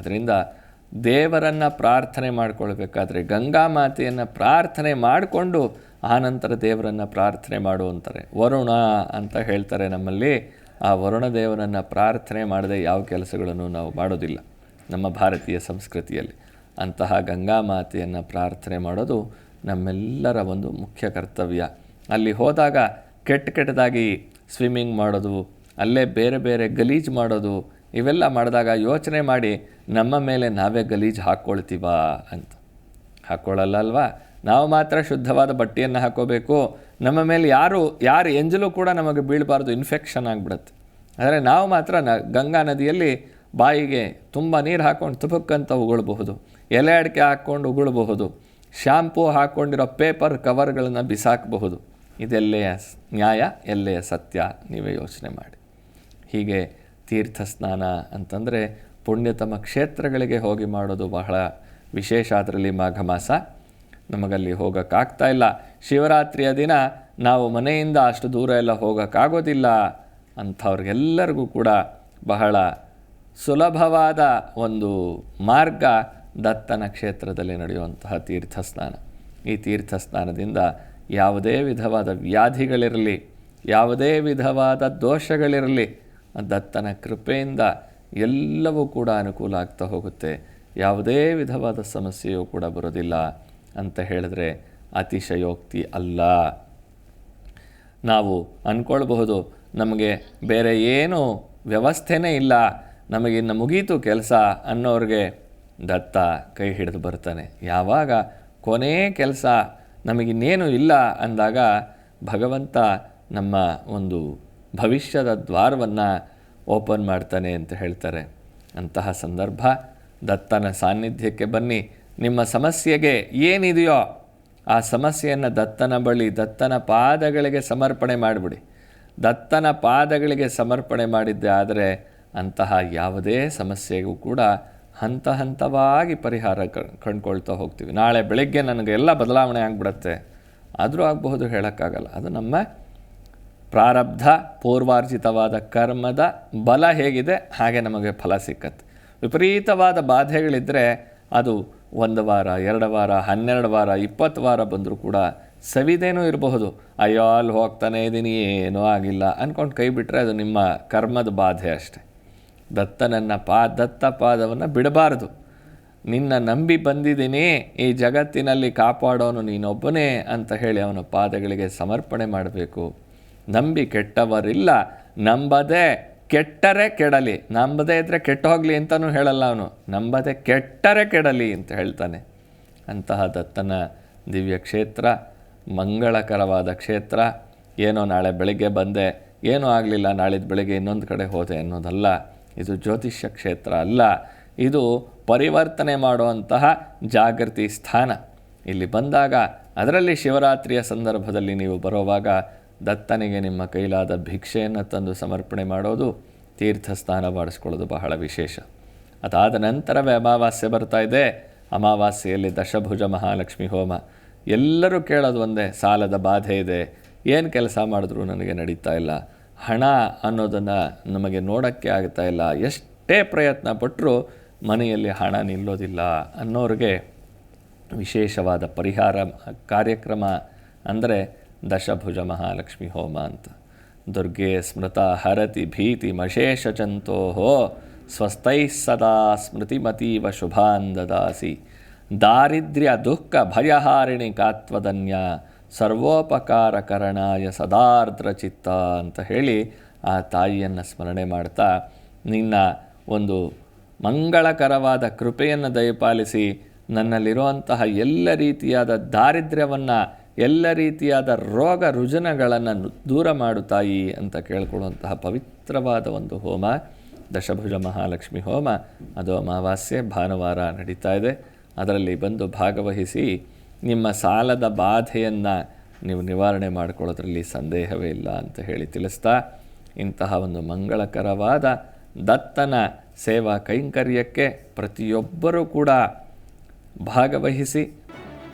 ಅದರಿಂದ ದೇವರನ್ನು ಪ್ರಾರ್ಥನೆ ಮಾಡಿಕೊಳ್ಬೇಕಾದ್ರೆ ಗಂಗಾ ಮಾತೆಯನ್ನು ಪ್ರಾರ್ಥನೆ ಮಾಡಿಕೊಂಡು ಆನಂತರ ದೇವರನ್ನು ಪ್ರಾರ್ಥನೆ ಮಾಡು ಅಂತಾರೆ. ವರುಣ ಅಂತ ಹೇಳ್ತಾರೆ ನಮ್ಮಲ್ಲಿ. ಆ ವರುಣ ದೇವರನ್ನು ಪ್ರಾರ್ಥನೆ ಮಾಡದೆ ಯಾವ ಕೆಲಸಗಳನ್ನು ನಾವು ಮಾಡೋದಿಲ್ಲ. ನಮ್ಮ ಭಾರತೀಯ ಸಂಸ್ಕೃತಿಯಲ್ಲಿ ಅಂತಹ ಗಂಗಾ ಮಾತೆಯನ್ನು ಪ್ರಾರ್ಥನೆ ಮಾಡೋದು ನಮ್ಮೆಲ್ಲರ ಒಂದು ಮುಖ್ಯ ಕರ್ತವ್ಯ. ಅಲ್ಲಿ ಹೋದಾಗ ಕೆಟ್ಟ ಕೆಟ್ಟದಾಗಿ ಸ್ವಿಮ್ಮಿಂಗ್ ಮಾಡೋದು, ಅಲ್ಲೇ ಬೇರೆ ಬೇರೆ ಗಲೀಜು ಮಾಡೋದು ಇವೆಲ್ಲ ಮಾಡಿದಾಗ ಯೋಚನೆ ಮಾಡಿ, ನಮ್ಮ ಮೇಲೆ ನಾವೇ ಗಲೀಜು ಹಾಕ್ಕೊಳ್ತೀವ? ಅಂತ. ಹಾಕ್ಕೊಳ್ಳಲ್ಲ ಅಲ್ವಾ ನಾವು ಮಾತ್ರ ಶುದ್ಧವಾದ ಬಟ್ಟೆಯನ್ನು ಹಾಕೋಬೇಕು. ನಮ್ಮ ಮೇಲೆ ಯಾರು ಯಾರು ಎಂಜಲು ಕೂಡ ನಮಗೆ ಬೀಳಬಾರ್ದು ಇನ್ಫೆಕ್ಷನ್ ಆಗಿಬಿಡುತ್ತೆ. ಆದರೆ ನಾವು ಮಾತ್ರ ನ, ಗಂಗಾ ನದಿಯಲ್ಲಿ ಬಾಯಿಗೆ ತುಂಬ ನೀರು ಹಾಕ್ಕೊಂಡು ತುಪಕ್ಕಂತ ಉಗುಳಬಹುದು. ಎಲೆ ಅಡಿಕೆ ಹಾಕ್ಕೊಂಡು ಉಗುಳಬಹುದು. ಶ್ಯಾಂಪೂ ಹಾಕ್ಕೊಂಡಿರೋ ಪೇಪರ್ ಕವರ್ಗಳನ್ನು ಬಿಸಾಕಬಹುದು. ಇದೆಲ್ಲೆಯ ನ್ಯಾಯ, ಎಲ್ಲೆಯ ಸತ್ಯ? ನೀವೇ ಯೋಚನೆ ಮಾಡಿ. ಹೀಗೆ ತೀರ್ಥ ಸ್ನಾನ ಅಂತಂದರೆ ಪುಣ್ಯತಮ ಕ್ಷೇತ್ರಗಳಿಗೆ ಹೋಗಿ ಮಾಡೋದು ಬಹಳ ವಿಶೇಷ. ಅದರಲ್ಲಿ ಮಾಘ ಮಾಸ ನಮಗಲ್ಲಿ ಹೋಗೋಕ್ಕಾಗ್ತಾ ಇಲ್ಲ. ಶಿವರಾತ್ರಿಯ ದಿನ ನಾವು ಮನೆಯಿಂದ ಅಷ್ಟು ದೂರ ಎಲ್ಲ ಹೋಗೋಕ್ಕಾಗೋದಿಲ್ಲ ಅಂಥವ್ರಿಗೆಲ್ಲರಿಗೂ ಕೂಡ ಬಹಳ ಸುಲಭವಾದ ಒಂದು ಮಾರ್ಗ ದತ್ತನ ಕ್ಷೇತ್ರದಲ್ಲಿ ನಡೆಯುವಂತಹ ತೀರ್ಥ ಸ್ನಾನ ಈ ತೀರ್ಥ ಸ್ನಾನದಿಂದ ಯಾವುದೇ ವಿಧವಾದ ವ್ಯಾಧಿಗಳಿರಲಿ, ಯಾವುದೇ ವಿಧವಾದ ದೋಷಗಳಿರಲಿ ದತ್ತನ ಕೃಪೆಯಿಂದ ಎಲ್ಲವೂ ಕೂಡ ಅನುಕೂಲ ಆಗ್ತಾ ಹೋಗುತ್ತೆ. ಯಾವುದೇ ವಿಧವಾದ ಸಮಸ್ಯೆಯೂ ಕೂಡ ಬರೋದಿಲ್ಲ ಅಂತ ಹೇಳಿದ್ರೆ ಅತಿಶಯೋಕ್ತಿ ಅಲ್ಲ. ನಾವು ಅಂದ್ಕೊಳ್ಬಹುದು, ನಮಗೆ ಬೇರೆ ಏನು ವ್ಯವಸ್ಥೆನೇ ಇಲ್ಲ ನಮಗಿನ್ನು ಮುಗೀತು ಕೆಲಸ ಅನ್ನೋರಿಗೆ ದತ್ತ ಕೈ ಹಿಡಿದು ಬರ್ತಾನೆ. ಯಾವಾಗ ಕೊನೇ ಕೆಲಸ ನಮಗಿನ್ನೇನು ಇಲ್ಲ ಅಂದಾಗ ಭಗವಂತ ನಮ್ಮ ಒಂದು ಭವಿಷ್ಯದ ದ್ವಾರವನ್ನು ಓಪನ್ ಮಾಡ್ತಾನೆ ಅಂತ ಹೇಳ್ತಾರೆ. ಅಂತಹ ಸಂದರ್ಭ ದತ್ತನ ಸಾನ್ನಿಧ್ಯಕ್ಕೆ ಬನ್ನಿ. ನಿಮ್ಮ ಸಮಸ್ಯೆಗೆ ಏನಿದೆಯೋ ಆ ಸಮಸ್ಯೆಯನ್ನು ದತ್ತನ ಬಳಿ, ದತ್ತನ ಪಾದಗಳಿಗೆ ಸಮರ್ಪಣೆ ಮಾಡಿಬಿಡಿ. ದತ್ತನ ಪಾದಗಳಿಗೆ ಸಮರ್ಪಣೆ ಮಾಡಿದ್ದೆ ಆದರೆ ಅಂತಹ ಯಾವುದೇ ಸಮಸ್ಯೆಗೂ ಕೂಡ ಹಂತ ಹಂತವಾಗಿ ಪರಿಹಾರ ಕಂಡುಕೊಳ್ತಾ ಹೋಗ್ತೀವಿ. ನಾಳೆ ಬೆಳಗ್ಗೆ ನನಗೆ ಎಲ್ಲ ಬದಲಾವಣೆ ಆಗಿಬಿಡತ್ತೆ. ಆದರೂ ಆಗಬಹುದು ಹೇಳೋಕ್ಕಾಗಲ್ಲ. ಅದು ನಮ್ಮ ಪ್ರಾರಬ್ಧ, ಪೂರ್ವಾರ್ಜಿತವಾದ ಕರ್ಮದ ಬಲ ಹೇಗಿದೆ, ಹಾಗೆ ನಮಗೆ ಫಲ ಸಿಕ್ಕತ್ತೆ. ವಿಪರೀತವಾದ ಬಾಧೆಗಳಿದ್ದರೆ ಅದು ಒಂದು ವಾರ, ಎರಡು ವಾರ, ಹನ್ನೆರಡು ವಾರ, ಇಪ್ಪತ್ತು ವಾರ ಬಂದರೂ ಕೂಡ ಸವಿದೇನೂ ಇರಬಹುದು. ಅಯ್ಯೋ, ಅಲ್ಲಿ ಹೋಗ್ತಾನೆ ಇದ್ದೀನಿ, ಏನೂ ಆಗಿಲ್ಲ ಅಂದ್ಕೊಂಡು ಕೈ ಬಿಟ್ಟರೆ ಅದು ನಿಮ್ಮ ಕರ್ಮದ ಬಾಧೆ ಅಷ್ಟೆ. ದತ್ತನನ್ನು ಪಾ, ದತ್ತ ಪಾದವನ್ನು ಬಿಡಬಾರದು. ನಿನ್ನ ನಂಬಿ ಬಂದಿದ್ದೀನಿ, ಈ ಜಗತ್ತಿನಲ್ಲಿ ಕಾಪಾಡೋನು ನೀನೊಬ್ಬನೇ ಅಂತ ಹೇಳಿ ಅವನ ಪಾದಗಳಿಗೆ ಸಮರ್ಪಣೆ ಮಾಡಬೇಕು. ನಂಬಿ ಕೆಟ್ಟವರಿಲ್ಲ, ನಂಬದೆ ಕೆಟ್ಟರೆ ಕೆಡಲಿ. ನಂಬದೇ ಇದ್ದರೆ ಕೆಟ್ಟು ಹೋಗಲಿ ಅಂತಲೂ ಹೇಳಲ್ಲ ಅವನು. ನಂಬದೆ ಕೆಟ್ಟರೆ ಕೆಡಲಿ ಅಂತ ಹೇಳ್ತಾನೆ. ಅಂತಹ ದತ್ತನ ದಿವ್ಯ ಕ್ಷೇತ್ರ, ಮಂಗಳಕರವಾದ ಕ್ಷೇತ್ರ. ಏನೋ ನಾಳೆ ಬೆಳಗ್ಗೆ ಬಂದೆ, ಏನೂ ಆಗಲಿಲ್ಲ ನಾಳಿದ್ದು ಬೆಳಗ್ಗೆ ಇನ್ನೊಂದು ಕಡೆ ಹೋದೆ ಅನ್ನೋದಲ್ಲ. ಇದು ಜ್ಯೋತಿಷ್ಯ ಕ್ಷೇತ್ರ ಅಲ್ಲ. ಇದು ಪರಿವರ್ತನೆ ಮಾಡುವಂತಹ ಜಾಗೃತಿ ಸ್ಥಾನ. ಇಲ್ಲಿ ಬಂದಾಗ ಅದರಲ್ಲಿ ಶಿವರಾತ್ರಿಯ ಸಂದರ್ಭದಲ್ಲಿ ನೀವು ಬರೋವಾಗ ದತ್ತನಿಗೆ ನಿಮ್ಮ ಕೈಲಾದ ಭಿಕ್ಷೆಯನ್ನು ತಂದು ಸಮರ್ಪಣೆ ಮಾಡೋದು ತೀರ್ಥ ಸ್ನಾನ ಮಾಡಿಸ್ಕೊಳ್ಳೋದು ಬಹಳ ವಿಶೇಷ. ಅದಾದ ನಂತರವೇ ಅಮಾವಾಸ್ಯೆ ಬರ್ತಾ ಇದೆ. ಅಮಾವಾಸ್ಯೆಯಲ್ಲಿ ದಶಭುಜ ಮಹಾಲಕ್ಷ್ಮಿ ಹೋಮ. ಎಲ್ಲರೂ ಕೇಳೋದು ಒಂದೇ, ಸಾಲದ ಬಾಧೆ ಇದೆ. ಏನು ಕೆಲಸ ಮಾಡಿದ್ರೂ ನನಗೆ ನಡೀತಾ ಇಲ್ಲ. ಹಣ ಅನ್ನೋದನ್ನು ನಮಗೆ ನೋಡೋಕ್ಕೆ ಆಗ್ತಾ ಇಲ್ಲ. ಎಷ್ಟೇ ಪ್ರಯತ್ನ ಪಟ್ಟರೂ ಮನೆಯಲ್ಲಿ ಹಣ ನಿಲ್ಲೋದಿಲ್ಲ ಅನ್ನೋರಿಗೆ ವಿಶೇಷವಾದ ಪರಿಹಾರ ಕಾರ್ಯಕ್ರಮ ಅಂದರೆ ದಶಭುಜ ಮಹಾಲಕ್ಷ್ಮಿ ಹೋಮ ಅಂತ ದುರ್ಗೆ ಸ್ಮೃತ ಹರತಿ ಭೀತಿ ಮಶೇಷ ಚಂತೋಹೋ ಸ್ವಸ್ಥೈ ಸದಾ ಸ್ಮೃತಿಮತೀವ ಶುಭಾನ್ ದದಾಸಿ ದಾರಿದ್ರ್ಯ ದುಃಖ ಭಯಹಾರಿಣಿ ಕಾತ್ವದನ್ಯ, ಸರ್ವೋಪಕಾರಕರಣಾಯ ಸದಾರ್ದ್ರ ಚಿತ್ತ ಅಂತ ಹೇಳಿ ಆ ತಾಯಿಯನ್ನು ಸ್ಮರಣೆ ಮಾಡ್ತಾ, ನಿನ್ನ ಒಂದು ಮಂಗಳಕರವಾದ ಕೃಪೆಯನ್ನು ದಯಪಾಲಿಸಿ ನನ್ನಲ್ಲಿರುವಂತಹ ಎಲ್ಲ ರೀತಿಯಾದ ದಾರಿದ್ರ್ಯವನ್ನು ಎಲ್ಲ ರೀತಿಯಾದ ರೋಗ ರುಜಿನಗಳನ್ನು ದೂರ ಮಾಡು ತಾಯಿ ಅಂತ ಕೇಳ್ಕೊಳ್ಳುವಂತಹ ಪವಿತ್ರವಾದ ಒಂದು ಹೋಮ, ದಶಭುಜ ಮಹಾಲಕ್ಷ್ಮಿ ಹೋಮ. ಅದು ಅಮಾವಾಸ್ಯೆ, ಭಾನುವಾರ ನಡೀತಾ ಇದೆ. ಅದರಲ್ಲಿ ಬಂದು ಭಾಗವಹಿಸಿ ನಿಮ್ಮ ಸಾಲದ ಬಾಧೆಯನ್ನು ನೀವು ನಿವಾರಣೆ ಮಾಡಿಕೊಳ್ಳೋದ್ರಲ್ಲಿ ಸಂದೇಹವೇ ಇಲ್ಲ ಅಂತ ಹೇಳಿ ತಿಳಿಸ್ತಾ, ಇಂತಹ ಒಂದು ಮಂಗಳಕರವಾದ ದತ್ತನ ಸೇವಾ ಕೈಂಕರ್ಯಕ್ಕೆ ಪ್ರತಿಯೊಬ್ಬರೂ ಕೂಡ ಭಾಗವಹಿಸಿ